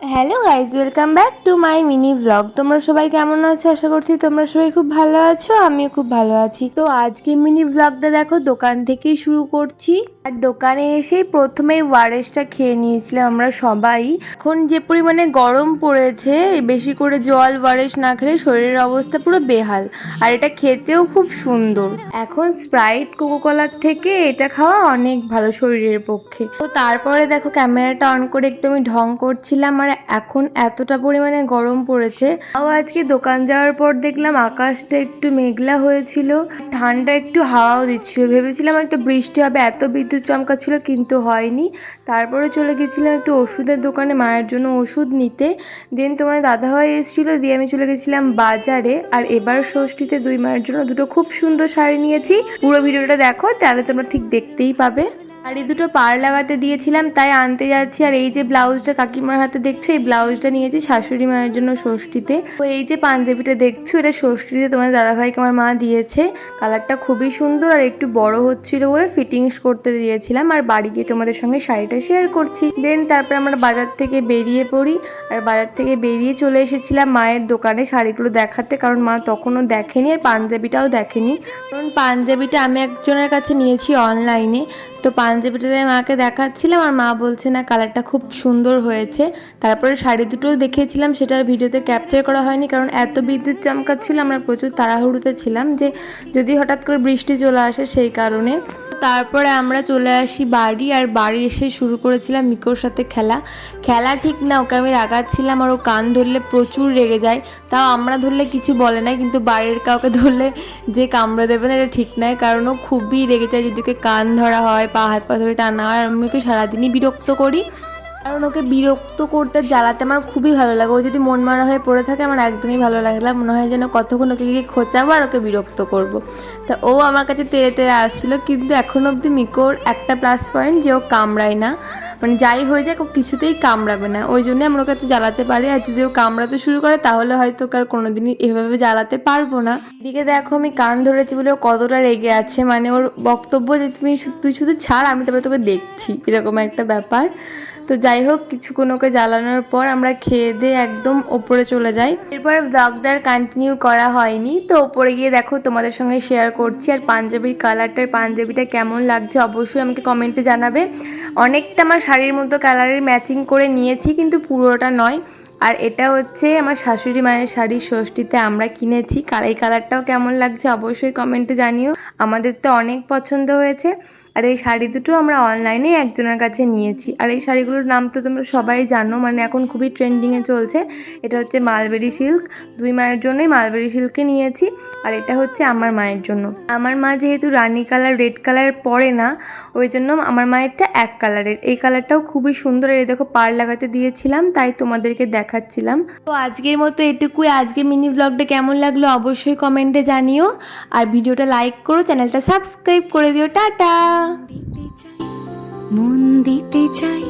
Hello guys welcome back to my mini blog তোমরা সবাই কেমন আছো? আশা করছি তোমরা সবাই খুব ভালো আছো, আমিও খুব ভালো আছি। তো আজকে মিনি ব্লগটা দেখো, দোকান থেকেই শুরু করছি। আর দোকানে এসেই প্রথমেই ওয়ারেসটা খেয়ে নিয়েছিলাম আমরা সবাই। এখন যে পরিমাণে গরম পড়েছে বেশি করে জল ওয়ারেস না খেলে শরীরের অবস্থা পুরো বেহাল। আর এটা খেতেও খুব সুন্দর। এখন স্প্রাইট কোকোকলার থেকে এটা খাওয়া অনেক ভালো শরীরের পক্ষে। তো তারপরে দেখো ক্যামেরাটা অন করে একটু আমি ঢং করছিলাম, আর এখন এতটা পরিমাণে গরম পড়েছে। তাও আজকে দোকান যাওয়ার পর দেখলাম আকাশটা একটু মেঘলা হয়েছিল। ঠান্ডা একটু হাওয়াও দিচ্ছিল। ভেবেছিলাম একটু বৃষ্টি হবে, এত বিদ্যুৎ চমকাচ্ছিল কিন্তু হয়নি। তারপরে চলে গেছিলাম একটু ওষুধের দোকানে মায়ের জন্য ওষুধ নিতে। দেন তোমার দাদাভাই এসেছিল, দিয়ে আমি চলে গেছিলাম বাজারে। আর এবার ষষ্ঠীতে দুই মায়ের জন্য দুটো খুব সুন্দর শাড়ি নিয়েছি। পুরো ভিডিওটা দেখো, তাহলে তোমরা ঠিক দেখতেই পাবে। শাড়ি দুটো পার লাগাতে দিয়েছিলাম, তাই আনতে যাচ্ছি। আর এই যে ব্লাউজটা কাকিমার হাতে দেখছ, এই ব্লাউজটা নিয়েছি শাশুড়ি মায়ের জন্য ষষ্ঠীতে। তো এই যে পাঞ্জাবিটা দেখছ, এটা ষষ্ঠীতে তোমার দাদাভাইকে আমার মা দিয়েছে। কালারটা খুবই সুন্দর আর একটু বড় হচ্ছিল বলে ফিটিংস করতে দিয়েছিলাম। আর বাড়ি গিয়ে তোমাদের সঙ্গে শাড়িটা শেয়ার করছি। দেন তারপর আমরা বাজার থেকে বেরিয়ে পড়ি। আর বাজার থেকে বেরিয়ে চলে এসেছিলাম মায়ের দোকানে শাড়িগুলো দেখাতে, কারণ মা তখনও দেখেনি আর পাঞ্জাবিটাও দেখেনি। কারণ পাঞ্জাবিটা আমি একজনের কাছে নিয়েছি অনলাইনে তো পাঞ্জাবিটা দিয়ে মাকে দেখাচ্ছিলাম আর মা বলছে, না, কালারটা খুব সুন্দর হয়েছে। তারপরে শাড়ি দুটো দেখিয়েছিলাম, সেটা ভিডিওতে ক্যাপচার করা হয়নি, কারণ এত বিদ্যুৎ চমকাচ্ছিল, আমরা প্রচুর তাড়াহুড়োতে ছিলাম যে যদি হঠাৎ করে বৃষ্টি চলে আসে সেই কারণে। তারপরে আমরা চলে আসি বাড়ি, আর বাড়ি এসে শুরু করেছিলাম মিকোর সাথে খেলা। খেলা ঠিক না, ওকে আমি রাগাচ্ছিলাম আর ও কান ধরলে প্রচুর রেগে যায়। তাও আমরা ধরলে কিছু বলে না কিন্তু বাড়ির কাউকে ধরলে যে কামড়ে দেবে না, এটা ঠিক নয়, কারণ ও খুবই রেগে যায় যদি ওকে কান ধরা হয়, পা হাত পা ধরে টানা হয়। আমি ওকে সারাদিনই বিরক্ত করি। কারণ ওকে বিরক্ত করতে জ্বালাতে আমার খুবই ভালো লাগে। ও যদি মন মারা হয়ে পড়ে থাকে, আমার একদমই ভালো লাগে না। মনে হয় যেন কতক্ষণ ওকে গিয়ে খোঁচাবো আর ওকে বিরক্ত করব। তা ও আমার কাছে তেড়ে তেড়ে আসছিল, কিন্তু এখন অবধি মিকোর একটা প্লাস পয়েন্ট যে ও কামড়ায় না। মানে যাই হয়ে যাক, ও কিছুতেই কামড়াবে না। ওই জন্য আমরা ওকে তো জ্বালাতে পারি। আর যদি ও কামড়াতে শুরু করে, তাহলে হয়তো ওকে আর কোনোদিনই এভাবে জ্বালাতে পারব না। এদিকে দেখো, আমি কান ধরেছি বলে ও কতটা রেগে আছে। মানে ওর বক্তব্য যে, তুমি তুই শুধু ছাড়, আমি তারপরে তোকে দেখছি। এরকম একটা ব্যাপার। তো যাই হোক, কিছুক্ষণ ওকে জ্বালানোর পর আমরা খেয়ে দিয়ে একদম ওপরে চলে যাই। এরপরে ব্লগটা কন্টিনিউ করা হয়নি। তো ওপরে গিয়ে দেখো, তোমাদের সঙ্গে শেয়ার করছি আর পাঞ্জাবির কালারটার পাঞ্জাবিটা কেমন লাগছে অবশ্যই আমাকে কমেন্টে জানাবে। অনেকটা আমার শাড়ির মতো কালারের ম্যাচিং করে নিয়েছি, কিন্তু পুরোটা নয়। আর এটা হচ্ছে আমার শাশুড়ি মায়ের শাড়ির ষষ্ঠীতে আমরা কিনেছি। কালাই কালারটাও কেমন লাগছে অবশ্যই কমেন্টে জানিও। আমাদের তো অনেক পছন্দ হয়েছে। আর এই শাড়ি দুটো আমরা অনলাইনে একজনের কাছে নিয়েছি। আর এই শাড়িগুলোর নাম তো তোমরা সবাই জানো মানে এখন খুবই ট্রেন্ডিংয়ে চলছে। এটা হচ্ছে মালবেরি সিল্ক দুই মায়ের জন্যই মালবেরি সিল্কে নিয়েছি। আর এটা হচ্ছে আমার মায়ের জন্য। আমার মা যেহেতু রানি কালার রেড কালার পরে না, ওই জন্য আমার মায়েরটা এক কালারের এই কালারটাও খুবই সুন্দর। এই দেখো পার লাগাতে দিয়েছিলাম, তাই তোমাদেরকে দেখাচ্ছিলাম। তো আজকের মতো এটুকুই। আজকে মিনি ব্লগটা কেমন লাগল অবশ্যই কমেন্টে জানিও। আর ভিডিওটা লাইক করো চ্যানেলটা সাবস্ক্রাইব করে দিও। টাটা! মন দিতে চাই